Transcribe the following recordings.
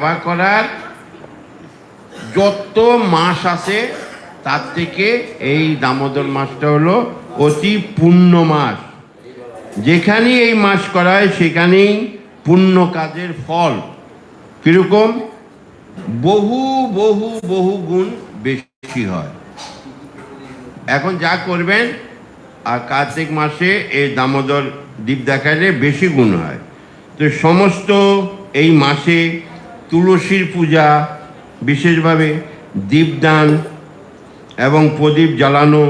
সেবা করার যত মাস আছে, তার থেকে এই দামোদর মাসটা হলো অতি পুণ্য মাস। যেখানেই এই মাস করা হয়, সেখানেই পুণ্য কাজের ফল। কীরকম? বহু বহু বহু গুণ বেশি হয়। এখন যা করবেন, আর কার্তিক মাসে এই দামোদর দ্বীপ দেখালে বেশি গুণ হয়। তো সমস্ত এই মাসে তুলসীর পূজা, বিশেষভাবে দীপদান এবং প্রদীপ জ্বালানো।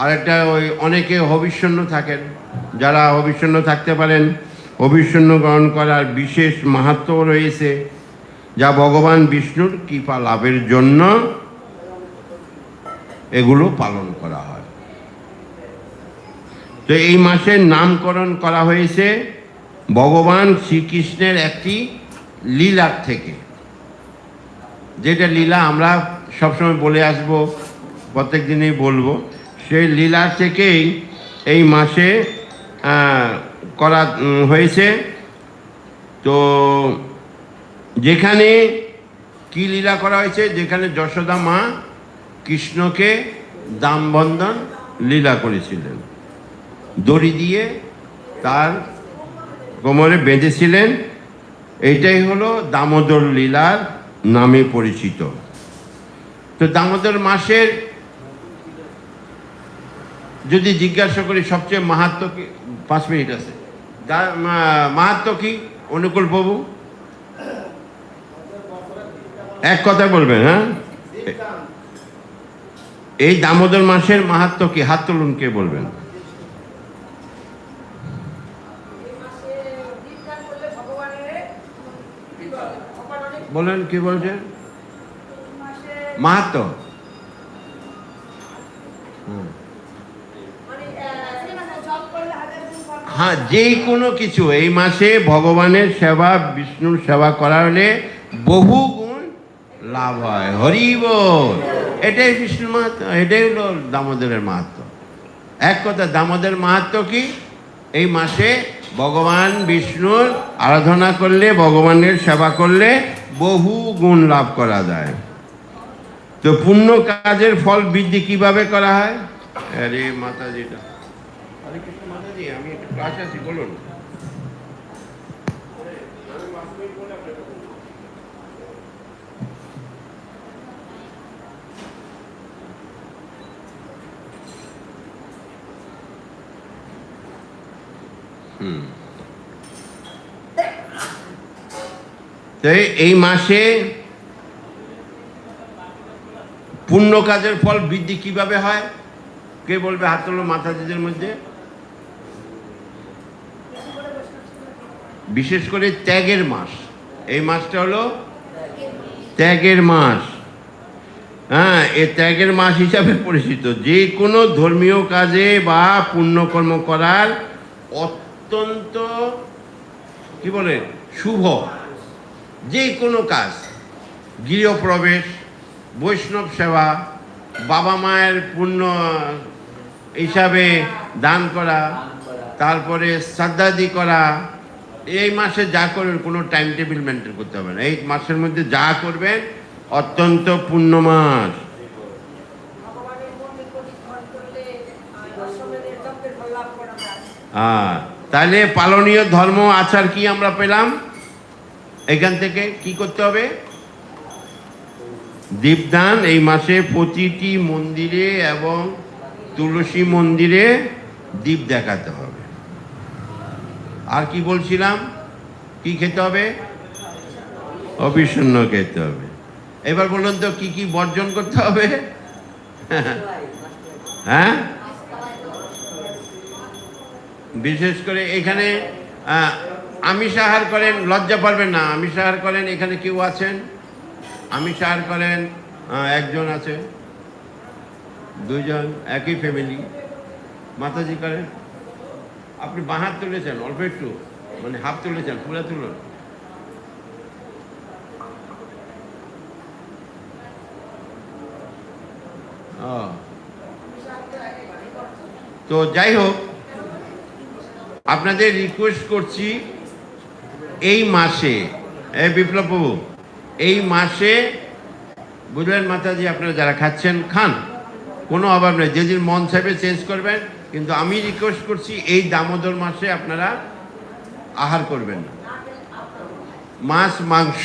আর একটা ওই অনেকে হবিষ্যন্ন থাকেন, যারা হবিষ্যন্ন থাকতে পারেন হবিষ্যন্ন গ্রহণ করার বিশেষ মাহাত্ম রয়েছে, যা ভগবান বিষ্ণুর কৃপা লাভের জন্য এগুলো পালন করা হয়। তো এই মাসের নামকরণ করা হয়েছে ভগবান শ্রীকৃষ্ণের একটি লীলার থেকে। যেটা লীলা আমরা সবসময় বলে আসব, প্রত্যেক দিনই বলব, সেই লীলার থেকেই এই মাসে করা হয়েছে। তো যেখানে কি লীলা করা হয়েছে, যেখানে যশোদা মা কৃষ্ণকে দামবন্ধন লীলা করেছিলেন। দড়ি দিয়ে তার কোমরে বেঁধেছিলেন। এইটাই হলো দামোদর লীলার নামে পরিচিত। তো দামোদর মাসের যদি জিজ্ঞাসা করি সবচেয়ে মাহাত্ম কি? পাঁচ মিনিট আছে। মাহাত্ম কি? অনুকূল বাবু এক কথা বলবেন হ্যাঁ? এই দামোদর মাসের মাহাত্ম কি? হাত তুলুন কে বলবেন? বলেন কি বলছেন মাহাত্ম হুম। হ্যাঁ যেই কোনো কিছু, এই মাসে ভগবানের সেবা, বিষ্ণুর সেবা করা হলে বহু গুণ লাভ হয়। হরি বল। এটাই বিষ্ণুর মাহাত্ম এটাই হলো দামোদরের মাহাত্ম এক কথা দামোদর মাহাত্ম কি? এই মাসে ভগবান বিষ্ণুর আরাধনা করলে, ভগবানের সেবা করলে বহু গুণ লাভ করা যায়। তো পুণ্য কাজের ফল বৃদ্ধি কীভাবে করা হয়? আরে মাতাজিটা। কৃষ্ণ মাতাজি, আমি একটু আছি, বলুন। হুম। তো এই- মাসে পুণ্য কাজের ফল বৃদ্ধি কীভাবে হয়? কে বলবে হাত তোলো মাতাজিদের মধ্যে? বিশেষ করে ত্যাগের মাস। এই মাসটা হলো ত্যাগের মাস। হ্যাঁ এ ত্যাগের মাস হিসাবে পরিচিত। যে কোনো ধর্মীয় কাজে বা পুণ্যকর্ম করার অত্যন্ত, কি বলে, শুভ যে কোনো কাজ, গৃহপ্রবেশ, বৈষ্ণব সেবা, বাবা মায়ের পুণ্য হিসাবে দান করা, তারপরে শ্রদ্ধাদি করা, এই মাসে যা করবেন কোনো টাইম টেবিল মেনটেন করতে হবে না। এই মাসের মধ্যে যা করবেন অত্যন্ত পুণ্য মাস। হ্যাঁ তাহলে পালনীয় ধর্ম আচার কি আমরা পেলাম? এখান থেকে কি করতে হবে? দীপদান এই মাসে প্রতিটি মন্দিরে এবং তুলসী মন্দিরে দীপ দেখাতে হবে। আর কি বলছিলাম? কি খেতে হবে? অবিষণ্ণ খেতে হবে। এবার বলুন তো, কি কি বর্জন করতে হবে? হ্যাঁ? বিশেষ করে এখানে আমিষ আহার করেন, লজ্জা পারবেন না। আমিষ আহার করেন, এখানে কেউ আছেন? আমিষ আহার করেন একজন আছে দুজন একই ফ্যামিলি মাতাজি করেন? আপনি বাহাত তুলেছেন, অল্প একটু। মানে হাফ তুলেছেন, পুরো তুলুন। তো যাই হোক, আপনাদের রিকোয়েস্ট করছি এই মাসে এই বিপ্লব এই মাসে বুঝলেন মাতাজি আপনারা যারা খাচ্ছেন, খান। কোনো অভাব নেই। যে যে মন চাইবে চেঞ্জ করবেন, কিন্তু আমি রিকোয়েস্ট করছি এই দামোদর মাসে আপনারা আহার করবেন না। মাছ, মাংস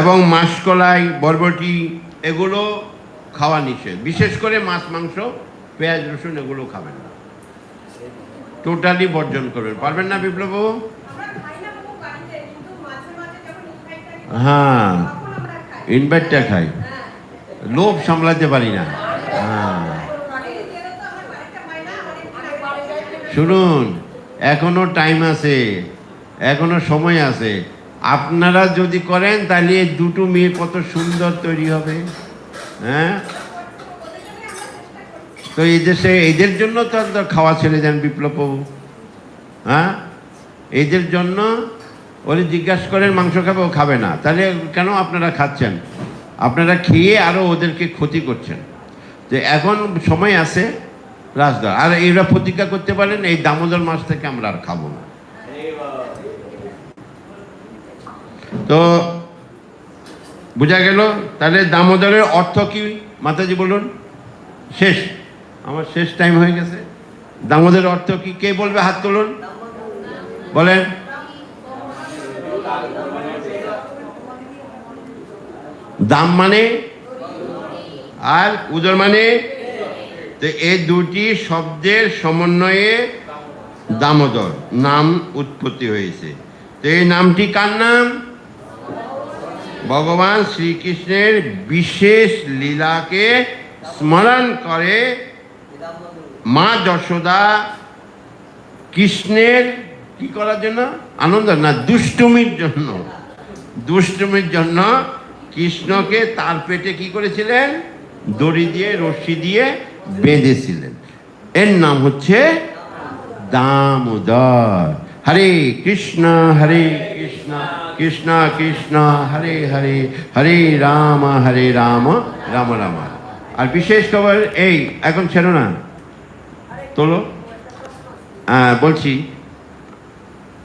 এবং মাসকলাই, বরবটি, এগুলো খাওয়া নিষেধ। বিশেষ করে মাছ, মাংস, পেঁয়াজ, রসুন, এগুলো খাবেন না। টোটালি বর্জন করবেন। পারবেন না বিপ্লব বাবু? হ্যাঁ ইনভার্টটা খাই। লোভ সামলাতে পারি না। হ্যাঁ। শুনুন, এখনও টাইম আছে, এখনও সময় আছে। আপনারা যদি করেন, তাহলে দুটো মেয়ে কত সুন্দর তৈরি হবে। হ্যাঁ? তো এই দেশে এদের জন্য তো আপনার খাওয়া ছেড়ে দেন বিপ্লব বাবু হ্যাঁ? এদের জন্য ওরে জিজ্ঞাসা করেন, মাংস খাবে, ও খাবে না। তাহলে কেন আপনারা খাচ্ছেন? আপনারা খেয়ে আরও ওদেরকে ক্ষতি করছেন। যে এখন সময় আছে রাজদার আর এরা প্রতিজ্ঞা করতে পারেন, এই দামোদর মাস থেকে আমরা আর খাব না। তো বোঝা গেল? তাহলে দামোদরের অর্থ কি? মাতাজি বলুন। শেষ। আমার শেষ টাইম হয়ে গেছে। দামোদের অর্থ কি? কে বলবে হাত তুলুন? বলেন। দাম মানে? আর উদর মানে? তো এই দুটি শব্দের সমন্বয়ে দামোদর নাম উৎপত্তি হয়েছে। তো এই নামটি কার নাম? ভগবান শ্রীকৃষ্ণের বিশেষ লীলাকে স্মরণ করে মা যশোদা কৃষ্ণের কি করার জন্য? আনন্দ না, দুষ্টুমির জন্য। দুষ্টুমির জন্য কৃষ্ণকে তার পেটে কি করেছিলেন? দড়ি দিয়ে রশ্মি দিয়ে বেঁধেছিলেন। এর নাম হচ্ছে দামোদর। হরে কৃষ্ণ হরে কৃষ্ণ কৃষ্ণ কৃষ্ণ, হরে হরে হরে রাম হরে রাম রাম রাম। আর বিশেষ খবর এই এখন ছেড়ো না। তোলো। আহ, বলছি।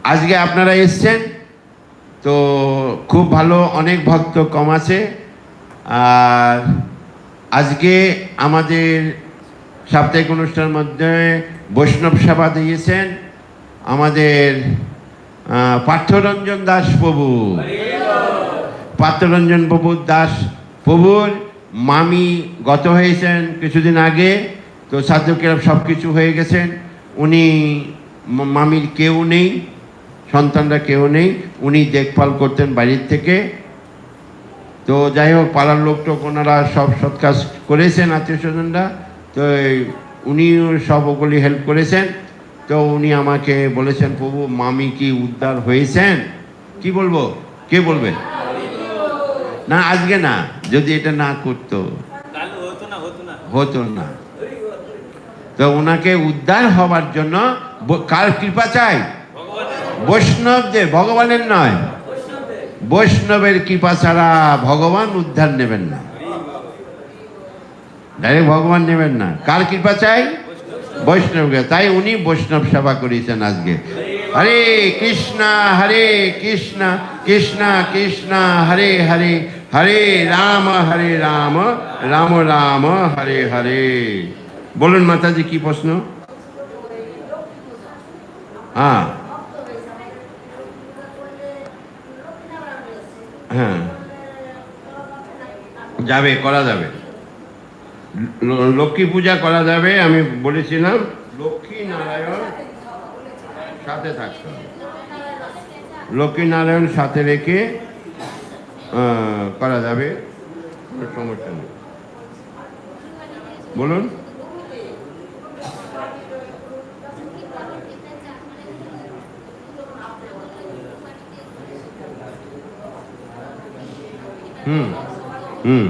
আজকে আপনারা এসছেন তো খুব ভালো অনেক ভক্ত কম আছে। আর আজকে আমাদের সাপ্তাহিক অনুষ্ঠানের মধ্যে বৈষ্ণব সেবা দিয়েছেন আমাদের পার্থরঞ্জন দাস প্রভু পার্থরঞ্জন প্রভু দাস প্রভুর। মামি গত হয়েছেন কিছুদিন আগে, তো সাধকেরা সব কিছু হয়ে গেছেন। উনি মামির কেউ নেই, সন্তানরা কেউ নেই, উনি দেখভাল করতেন বাড়ির থেকে। তো যাই হোক, পাড়ার লোক টোক ওনারা সব সৎ কাজ করেছেন, আত্মীয় স্বজনরা। তো উনিও সব ওগুলি হেল্প করেছেন। তো উনি আমাকে বলেছেন, প্রভু, মামি কি উদ্ধার হয়েছেন? কি বলব? কে বলবে না আজকে না যদি এটা না করতো। হতো না তো ওনাকে উদ্ধার হবার জন্য কার কৃপা চাই? বৈষ্ণবদের ভগবানের নয়। বৈষ্ণবের কৃপা ছাড়া ভগবান উদ্ধার নেবেন না। ডাইরেক্ট ভগবান নেবেন না। কার কৃপা চাই? বৈষ্ণবকে। তাই উনি বৈষ্ণব সেবা করেছেন আজকে। হরে কৃষ্ণ হরে কৃষ্ণ কৃষ্ণ কৃষ্ণ, হরে হরে হরে রাম হরে রাম রাম রাম, হরে হরে। বলুন মাতাজি, কি প্রশ্ন? হ্যাঁ। হ্যাঁ। যাবে, করা যাবে। লক্ষ্মী পূজা করা যাবে, আমি বলেছিলাম। লক্ষ্মী নারায়ণ সাথে থাকতে হবে। লক্ষ্মী নারায়ণ সাথে রেখে করা যাবে, কোনো সমস্যা নেই। বলুন। হুম হুম।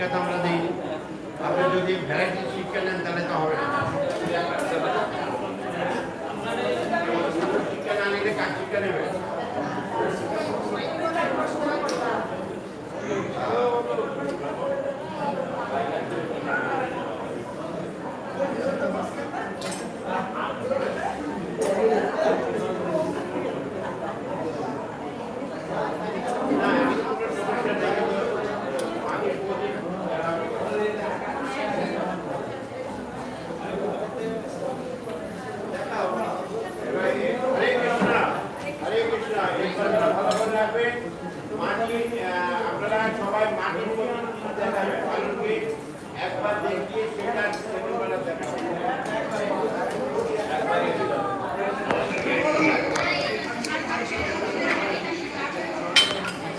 শিক্ষা তো আমরা দিই। আপনি যদি ভ্যারাইটি শিক্ষা নেন, তাহলে তো হবে না। শিক্ষা না নিলে কাজ শিক্ষা নেবে?